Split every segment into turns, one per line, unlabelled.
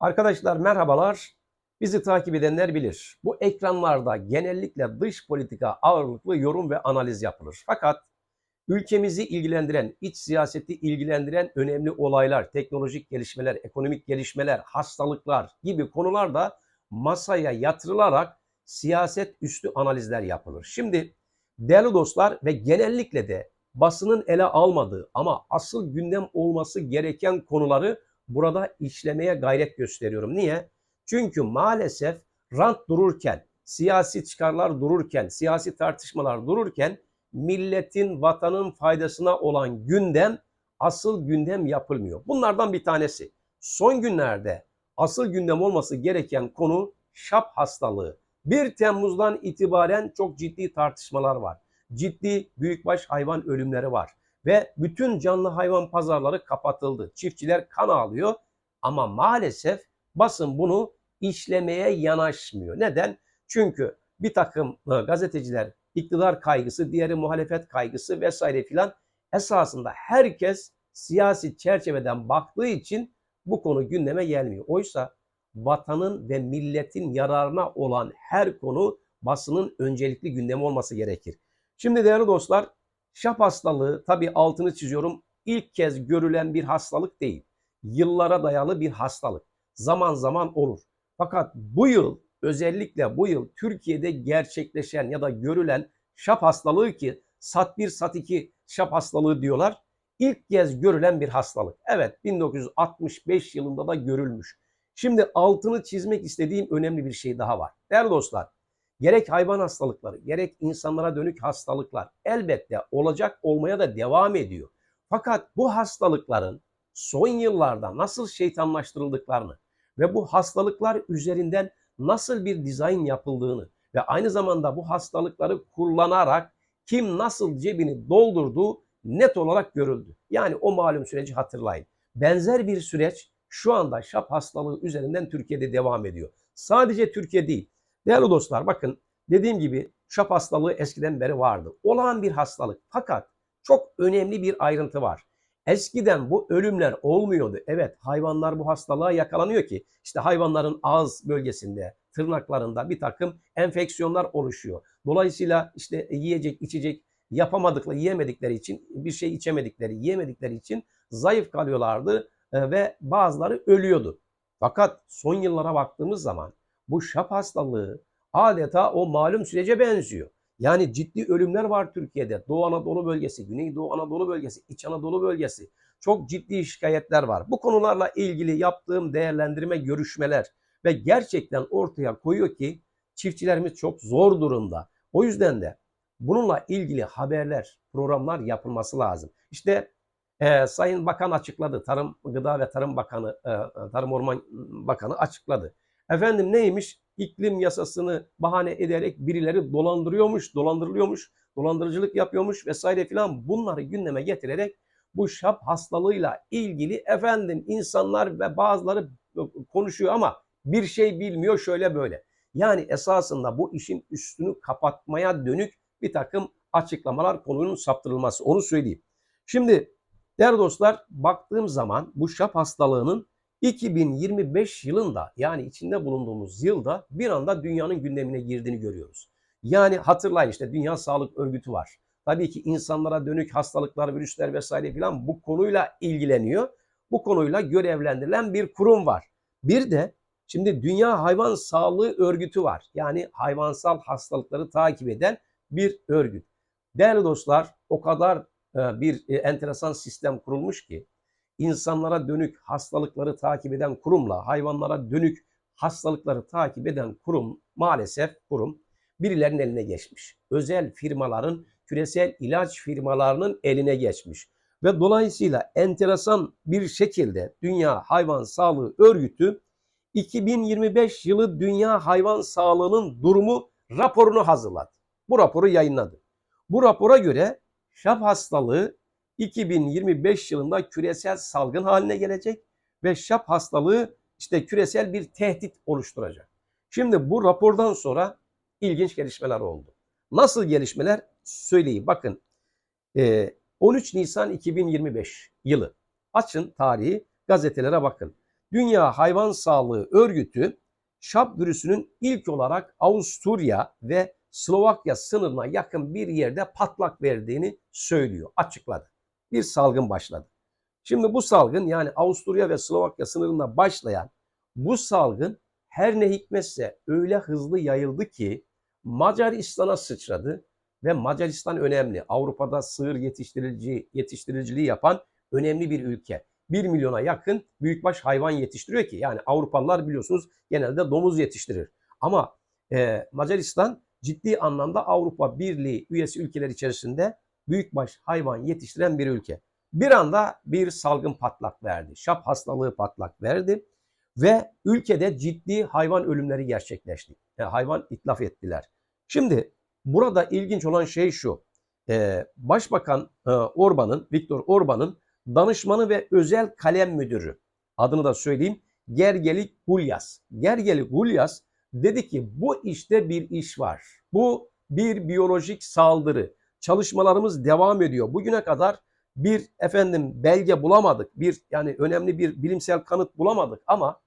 Arkadaşlar merhabalar. Bizi takip edenler bilir. Bu ekranlarda genellikle dış politika ağırlıklı yorum ve analiz yapılır. Fakat ülkemizi ilgilendiren, iç siyaseti ilgilendiren önemli olaylar, teknolojik gelişmeler, ekonomik gelişmeler, hastalıklar gibi konular da masaya yatırılarak siyaset üstü analizler yapılır. Şimdi değerli dostlar ve genellikle de basının ele almadığı ama asıl gündem olması gereken konuları burada işlemeye gayret gösteriyorum. Niye? Çünkü maalesef rant dururken, siyasi çıkarlar dururken, siyasi tartışmalar dururken milletin, vatanın faydasına olan gündem asıl gündem yapılmıyor. Bunlardan bir tanesi. Son günlerde asıl gündem olması gereken konu şap hastalığı. 1 Temmuz'dan itibaren çok ciddi tartışmalar var. Ciddi büyükbaş hayvan ölümleri var ve bütün canlı hayvan pazarları kapatıldı. Çiftçiler kan ağlıyor ama maalesef basın bunu işlemeye yanaşmıyor. Neden? Çünkü bir takım e, gazeteciler iktidar kaygısı, diğeri muhalefet kaygısı vesaire filan esasında herkes siyasi çerçeveden baktığı için bu konu gündeme gelmiyor. Oysa vatanın ve milletin yararına olan her konu basının öncelikli gündemi olması gerekir. Şimdi değerli dostlar, şap hastalığı tabii altını çiziyorum ilk kez görülen bir hastalık değil. Yıllara dayalı bir hastalık. Zaman zaman olur. Fakat bu yıl özellikle bu yıl Türkiye'de gerçekleşen ya da görülen şap hastalığı ki sat 1 sat 2 şap hastalığı diyorlar. İlk kez görülen bir hastalık. Evet 1965 yılında da görülmüş. Şimdi altını çizmek istediğim önemli bir şey daha var. Değerli dostlar, gerek hayvan hastalıkları, gerek insanlara dönük hastalıklar elbette olacak olmaya da devam ediyor. Fakat bu hastalıkların son yıllarda nasıl şeytanlaştırıldıklarını ve bu hastalıklar üzerinden nasıl bir dizayn yapıldığını ve aynı zamanda bu hastalıkları kullanarak kim nasıl cebini doldurduğu net olarak görüldü. Yani o malum süreci hatırlayın. Benzer bir süreç şu anda şap hastalığı üzerinden Türkiye'de devam ediyor. Sadece Türkiye değil. Değerli dostlar bakın dediğim gibi şap hastalığı eskiden beri vardı. Olağan bir hastalık. Fakat çok önemli bir ayrıntı var. Eskiden bu ölümler olmuyordu. Evet hayvanlar bu hastalığa yakalanıyor ki işte hayvanların ağız bölgesinde, tırnaklarında bir takım enfeksiyonlar oluşuyor. Dolayısıyla işte yiyecek, içecek yapamadıkları, yiyemedikleri için, bir şey içemedikleri, yiyemedikleri için zayıf kalıyorlardı e, ve bazıları ölüyordu. Fakat son yıllara baktığımız zaman bu şap hastalığı adeta o malum sürece benziyor. Yani ciddi ölümler var Türkiye'de. Doğu Anadolu bölgesi, Güneydoğu Anadolu bölgesi, İç Anadolu bölgesi. Çok ciddi şikayetler var. Bu konularla ilgili yaptığım değerlendirme, görüşmeler ve gerçekten ortaya koyuyor ki çiftçilerimiz çok zor durumda. O yüzden de bununla ilgili haberler, programlar yapılması lazım. İşte e, Sayın Bakan açıkladı. Tarım, Gıda ve Tarım Bakanı, e, Tarım Orman Bakanı açıkladı. Efendim neymiş? İklim yasasını bahane ederek birileri dolandırıyormuş, dolandırılıyormuş, dolandırıcılık yapıyormuş vesaire filan bunları gündeme getirerek bu şap hastalığıyla ilgili efendim insanlar ve bazıları konuşuyor ama bir şey bilmiyor şöyle böyle. Yani esasında bu işin üstünü kapatmaya dönük bir takım açıklamalar konunun saptırılması. Onu söyleyeyim. Şimdi değerli dostlar baktığım zaman bu şap hastalığının 2025 yılında yani içinde bulunduğumuz yılda bir anda dünyanın gündemine girdiğini görüyoruz. Yani hatırlayın işte Dünya Sağlık Örgütü var. Tabii ki insanlara dönük hastalıklar, virüsler vesaire filan bu konuyla ilgileniyor. Bu konuyla görevlendirilen bir kurum var. Bir de şimdi Dünya Hayvan Sağlığı Örgütü var. Yani hayvansal hastalıkları takip eden bir örgüt. Değerli dostlar o kadar e, bir e, enteresan sistem kurulmuş ki insanlara dönük hastalıkları takip eden kurumla hayvanlara dönük hastalıkları takip eden kurum maalesef kurum birilerinin eline geçmiş. Özel firmaların, küresel ilaç firmalarının eline geçmiş. Ve dolayısıyla enteresan bir şekilde Dünya Hayvan Sağlığı Örgütü 2025 yılı Dünya Hayvan Sağlığı'nın durumu raporunu hazırladı. Bu raporu yayınladı. Bu rapora göre şap hastalığı 2025 yılında küresel salgın haline gelecek ve şap hastalığı işte küresel bir tehdit oluşturacak. Şimdi bu rapordan sonra ilginç gelişmeler oldu. Nasıl gelişmeler söyleyeyim. Bakın 13 Nisan 2025 yılı açın tarihi gazetelere bakın. Dünya Hayvan Sağlığı Örgütü şap virüsünün ilk olarak Avusturya ve Slovakya sınırına yakın bir yerde patlak verdiğini söylüyor, açıkladı. Bir salgın başladı. Şimdi bu salgın yani Avusturya ve Slovakya sınırında başlayan bu salgın her ne hikmetse öyle hızlı yayıldı ki Macaristan'a sıçradı ve Macaristan önemli. Avrupa'da sığır yetiştiriciliği, yetiştiriciliği yapan önemli bir ülke. 1 milyona yakın büyükbaş hayvan yetiştiriyor ki yani Avrupalılar biliyorsunuz genelde domuz yetiştirir. Ama e, Macaristan ciddi anlamda Avrupa Birliği üyesi ülkeler içerisinde büyükbaş hayvan yetiştiren bir ülke. Bir anda bir salgın patlak verdi. Şap hastalığı patlak verdi ve ülkede ciddi hayvan ölümleri gerçekleşti. Yani hayvan itlaf ettiler. Şimdi burada ilginç olan şey şu. Ee, Başbakan e, Orban'ın, Viktor Orban'ın danışmanı ve özel kalem müdürü adını da söyleyeyim. Gergeli Gulyas. Gergeli Gulyas dedi ki bu işte bir iş var. Bu bir biyolojik saldırı. Çalışmalarımız devam ediyor. Bugüne kadar bir efendim belge bulamadık. Bir yani önemli bir bilimsel kanıt bulamadık ama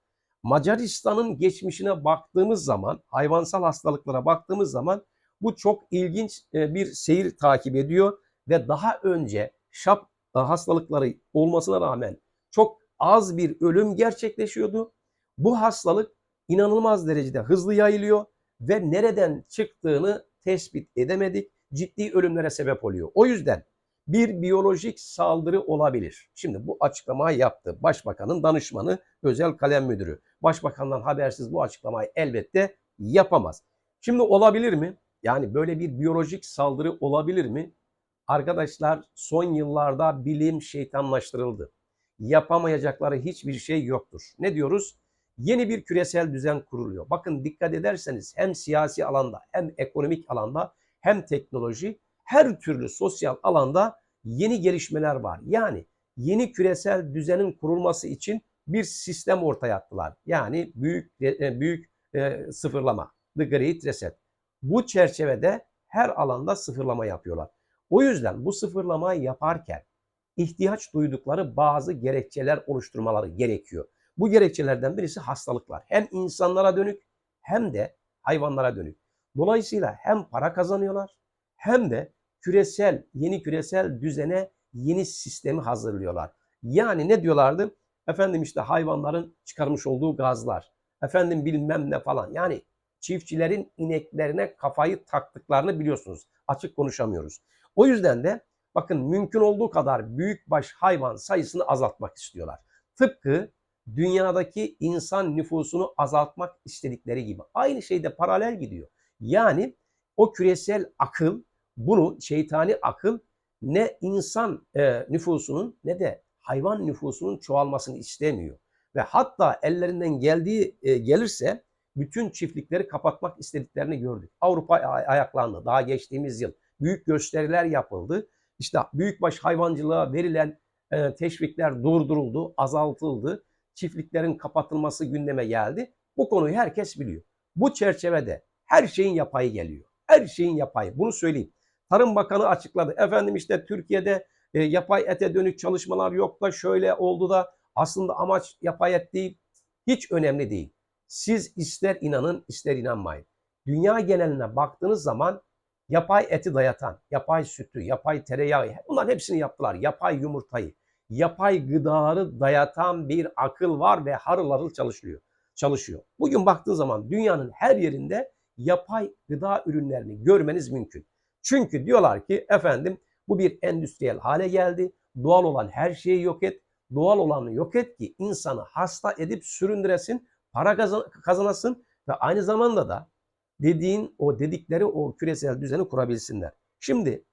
Macaristan'ın geçmişine baktığımız zaman, hayvansal hastalıklara baktığımız zaman bu çok ilginç e, bir seyir takip ediyor ve daha önce şap e, hastalıkları olmasına rağmen çok az bir ölüm gerçekleşiyordu. Bu hastalık inanılmaz derecede hızlı yayılıyor ve nereden çıktığını tespit edemedik. Ciddi ölümlere sebep oluyor. O yüzden bir biyolojik saldırı olabilir. Şimdi bu açıklamayı yaptı. Başbakanın danışmanı, özel kalem müdürü. Başbakandan habersiz bu açıklamayı elbette yapamaz. Şimdi olabilir mi? Yani böyle bir biyolojik saldırı olabilir mi? Arkadaşlar son yıllarda bilim şeytanlaştırıldı. Yapamayacakları hiçbir şey yoktur. Ne diyoruz? Yeni bir küresel düzen kuruluyor. Bakın dikkat ederseniz hem siyasi alanda hem ekonomik alanda hem teknoloji her türlü sosyal alanda yeni gelişmeler var. Yani yeni küresel düzenin kurulması için bir sistem ortaya attılar. Yani büyük e, büyük e, sıfırlama, the great reset. Bu çerçevede her alanda sıfırlama yapıyorlar. O yüzden bu sıfırlamayı yaparken ihtiyaç duydukları bazı gerekçeler oluşturmaları gerekiyor. Bu gerekçelerden birisi hastalıklar. Hem insanlara dönük hem de hayvanlara dönük. Dolayısıyla hem para kazanıyorlar hem de küresel, yeni küresel düzene yeni sistemi hazırlıyorlar. Yani ne diyorlardı? Efendim işte hayvanların çıkarmış olduğu gazlar. Efendim bilmem ne falan. Yani çiftçilerin ineklerine kafayı taktıklarını biliyorsunuz. Açık konuşamıyoruz. O yüzden de bakın mümkün olduğu kadar büyükbaş hayvan sayısını azaltmak istiyorlar. Tıpkı dünyadaki insan nüfusunu azaltmak istedikleri gibi. Aynı şeyde paralel gidiyor. Yani o küresel akıl bunu şeytani akıl ne insan e, nüfusunun ne de hayvan nüfusunun çoğalmasını istemiyor. Ve hatta ellerinden geldiği e, gelirse bütün çiftlikleri kapatmak istediklerini gördük. Avrupa ayaklandı daha geçtiğimiz yıl. Büyük gösteriler yapıldı. İşte büyükbaş hayvancılığa verilen e, teşvikler durduruldu, azaltıldı. Çiftliklerin kapatılması gündeme geldi. Bu konuyu herkes biliyor. Bu çerçevede her şeyin yapayı geliyor. Her şeyin yapayı. Bunu söyleyeyim. Tarım Bakanı açıkladı. Efendim işte Türkiye'de e, yapay ete dönük çalışmalar yok da şöyle oldu da aslında amaç yapay et değil. Hiç önemli değil. Siz ister inanın ister inanmayın. Dünya geneline baktığınız zaman yapay eti dayatan, yapay sütü, yapay tereyağı bunların hepsini yaptılar. Yapay yumurtayı, yapay gıdaları dayatan bir akıl var ve harıl harıl çalışıyor. çalışıyor. Bugün baktığın zaman dünyanın her yerinde yapay gıda ürünlerini görmeniz mümkün. Çünkü diyorlar ki efendim bu bir endüstriyel hale geldi. Doğal olan her şeyi yok et. Doğal olanı yok et ki insanı hasta edip süründüresin, para kazan kazanasın ve aynı zamanda da dediğin o dedikleri o küresel düzeni kurabilsinler. Şimdi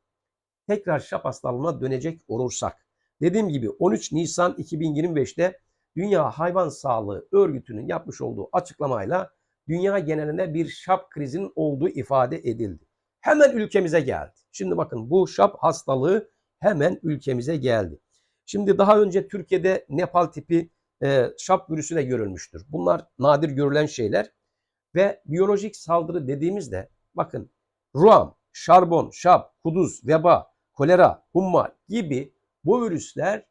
tekrar şap hastalığına dönecek olursak. Dediğim gibi 13 Nisan 2025'te Dünya Hayvan Sağlığı Örgütü'nün yapmış olduğu açıklamayla dünya genelinde bir şap krizinin olduğu ifade edildi hemen ülkemize geldi. Şimdi bakın bu şap hastalığı hemen ülkemize geldi. Şimdi daha önce Türkiye'de Nepal tipi e, şap virüsü de görülmüştür. Bunlar nadir görülen şeyler ve biyolojik saldırı dediğimizde bakın ruam, şarbon, şap, kuduz, veba, kolera, humma gibi bu virüsler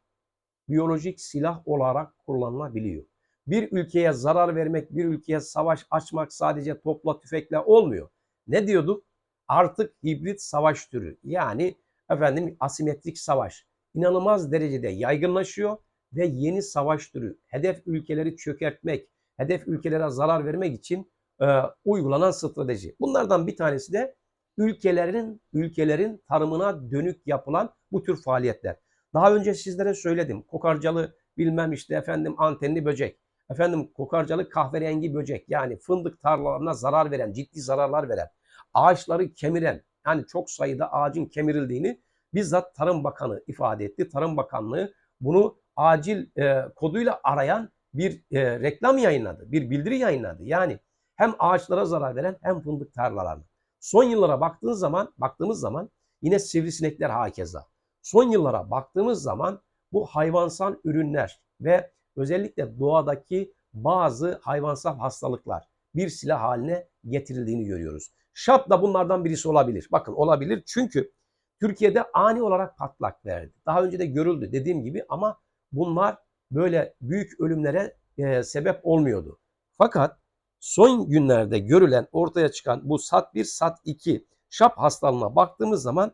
biyolojik silah olarak kullanılabiliyor. Bir ülkeye zarar vermek, bir ülkeye savaş açmak sadece topla tüfekle olmuyor. Ne diyorduk? Artık hibrit savaş türü yani efendim asimetrik savaş inanılmaz derecede yaygınlaşıyor ve yeni savaş türü hedef ülkeleri çökertmek, hedef ülkelere zarar vermek için e, uygulanan strateji. Bunlardan bir tanesi de ülkelerin ülkelerin tarımına dönük yapılan bu tür faaliyetler. Daha önce sizlere söyledim. Kokarcalı bilmem işte efendim antenli böcek. Efendim kokarcalı kahverengi böcek yani fındık tarlalarına zarar veren, ciddi zararlar veren, ağaçları kemiren yani çok sayıda ağacın kemirildiğini bizzat Tarım Bakanı ifade etti. Tarım Bakanlığı bunu acil e, koduyla arayan bir e, reklam yayınladı, bir bildiri yayınladı. Yani hem ağaçlara zarar veren hem fındık tarlalarına. Son yıllara baktığınız zaman, baktığımız zaman yine sivrisinekler hakeza. Son yıllara baktığımız zaman bu hayvansal ürünler ve özellikle doğadaki bazı hayvansal hastalıklar bir silah haline getirildiğini görüyoruz. Şap da bunlardan birisi olabilir. Bakın olabilir çünkü Türkiye'de ani olarak patlak verdi. Daha önce de görüldü dediğim gibi ama bunlar böyle büyük ölümlere e, sebep olmuyordu. Fakat son günlerde görülen ortaya çıkan bu SAT1, SAT2 şap hastalığına baktığımız zaman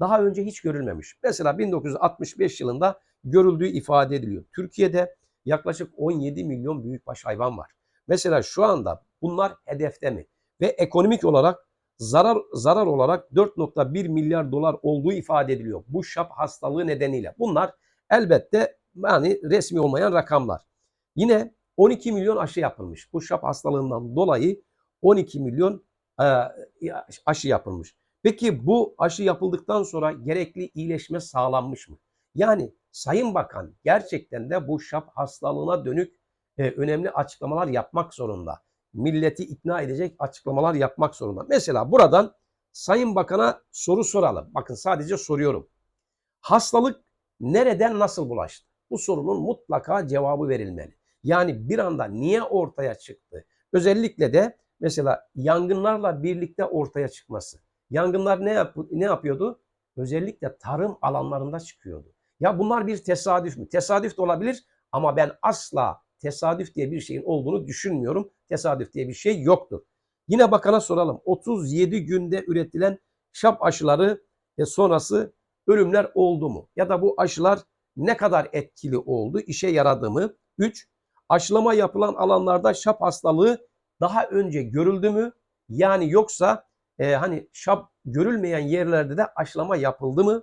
daha önce hiç görülmemiş. Mesela 1965 yılında görüldüğü ifade ediliyor. Türkiye'de yaklaşık 17 milyon büyükbaş hayvan var. Mesela şu anda bunlar hedefte mi? Ve ekonomik olarak zarar zarar olarak 4.1 milyar dolar olduğu ifade ediliyor. Bu şap hastalığı nedeniyle. Bunlar elbette yani resmi olmayan rakamlar. Yine 12 milyon aşı yapılmış. Bu şap hastalığından dolayı 12 milyon e, aşı yapılmış. Peki bu aşı yapıldıktan sonra gerekli iyileşme sağlanmış mı? Yani Sayın Bakan gerçekten de bu şap hastalığına dönük e, önemli açıklamalar yapmak zorunda. Milleti ikna edecek açıklamalar yapmak zorunda. Mesela buradan Sayın Bakan'a soru soralım. Bakın sadece soruyorum. Hastalık nereden nasıl bulaştı? Bu sorunun mutlaka cevabı verilmeli. Yani bir anda niye ortaya çıktı? Özellikle de mesela yangınlarla birlikte ortaya çıkması. Yangınlar ne, yap ne yapıyordu? Özellikle tarım alanlarında çıkıyordu. Ya bunlar bir tesadüf mü? Tesadüf de olabilir ama ben asla tesadüf diye bir şeyin olduğunu düşünmüyorum. Tesadüf diye bir şey yoktur. Yine bakana soralım. 37 günde üretilen şap aşıları ve sonrası ölümler oldu mu? Ya da bu aşılar ne kadar etkili oldu? İşe yaradı mı? 3. Aşılama yapılan alanlarda şap hastalığı daha önce görüldü mü? Yani yoksa e, hani şap görülmeyen yerlerde de aşılama yapıldı mı?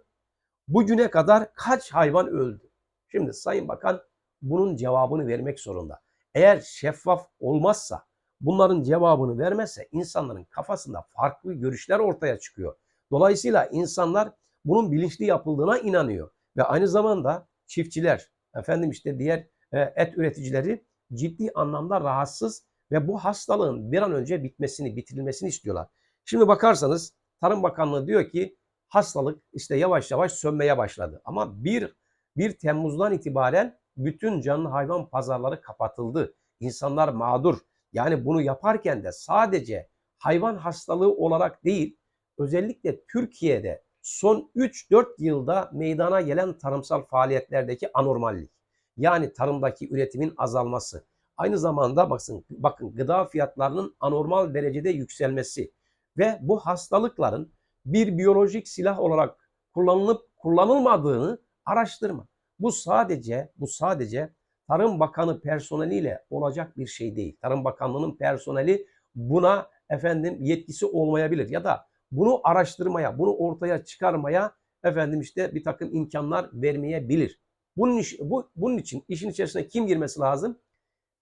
Bugüne kadar kaç hayvan öldü? Şimdi Sayın Bakan bunun cevabını vermek zorunda. Eğer şeffaf olmazsa, bunların cevabını vermezse insanların kafasında farklı görüşler ortaya çıkıyor. Dolayısıyla insanlar bunun bilinçli yapıldığına inanıyor ve aynı zamanda çiftçiler, efendim işte diğer e, et üreticileri ciddi anlamda rahatsız ve bu hastalığın bir an önce bitmesini, bitirilmesini istiyorlar. Şimdi bakarsanız Tarım Bakanlığı diyor ki hastalık işte yavaş yavaş sönmeye başladı. Ama 1, 1 Temmuz'dan itibaren bütün canlı hayvan pazarları kapatıldı. İnsanlar mağdur. Yani bunu yaparken de sadece hayvan hastalığı olarak değil, özellikle Türkiye'de son 3-4 yılda meydana gelen tarımsal faaliyetlerdeki anormallik. Yani tarımdaki üretimin azalması. Aynı zamanda bakın, bakın gıda fiyatlarının anormal derecede yükselmesi ve bu hastalıkların bir biyolojik silah olarak kullanılıp kullanılmadığını araştırma. Bu sadece bu sadece Tarım Bakanı personeliyle olacak bir şey değil. Tarım Bakanlığı'nın personeli buna efendim yetkisi olmayabilir ya da bunu araştırmaya, bunu ortaya çıkarmaya efendim işte bir takım imkanlar vermeyebilir. Bunun, iş, bu, bunun için işin içerisine kim girmesi lazım?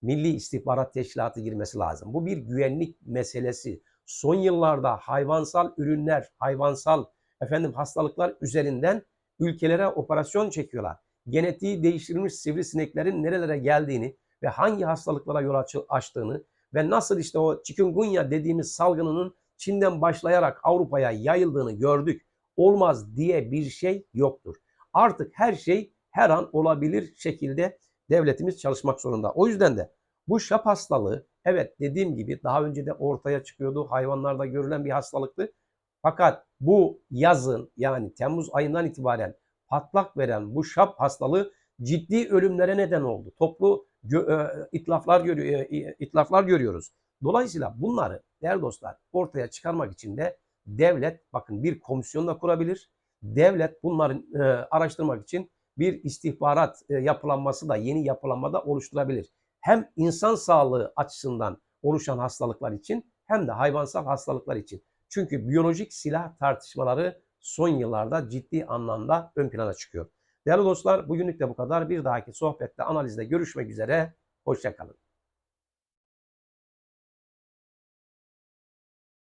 Milli İstihbarat Teşkilatı girmesi lazım. Bu bir güvenlik meselesi. Son yıllarda hayvansal ürünler, hayvansal efendim hastalıklar üzerinden ülkelere operasyon çekiyorlar. Genetiği değiştirilmiş sivrisineklerin nerelere geldiğini ve hangi hastalıklara yol açtığını ve nasıl işte o chikungunya dediğimiz salgınının Çin'den başlayarak Avrupa'ya yayıldığını gördük. Olmaz diye bir şey yoktur. Artık her şey her an olabilir şekilde devletimiz çalışmak zorunda. O yüzden de bu şap hastalığı evet dediğim gibi daha önce de ortaya çıkıyordu. Hayvanlarda görülen bir hastalıktı. Fakat bu yazın yani Temmuz ayından itibaren patlak veren bu şap hastalığı ciddi ölümlere neden oldu. Toplu e, itlaflar görüyor, e, itlaflar görüyoruz. Dolayısıyla bunları değerli dostlar ortaya çıkarmak için de devlet bakın bir komisyon da kurabilir. Devlet bunların e, araştırmak için bir istihbarat e, yapılanması da yeni yapılanmada oluşturabilir. Hem insan sağlığı açısından oluşan hastalıklar için hem de hayvansal hastalıklar için. Çünkü biyolojik silah tartışmaları son yıllarda ciddi anlamda ön plana çıkıyor. Değerli dostlar bugünlük de bu kadar. Bir dahaki sohbette analizde görüşmek üzere. Hoşçakalın.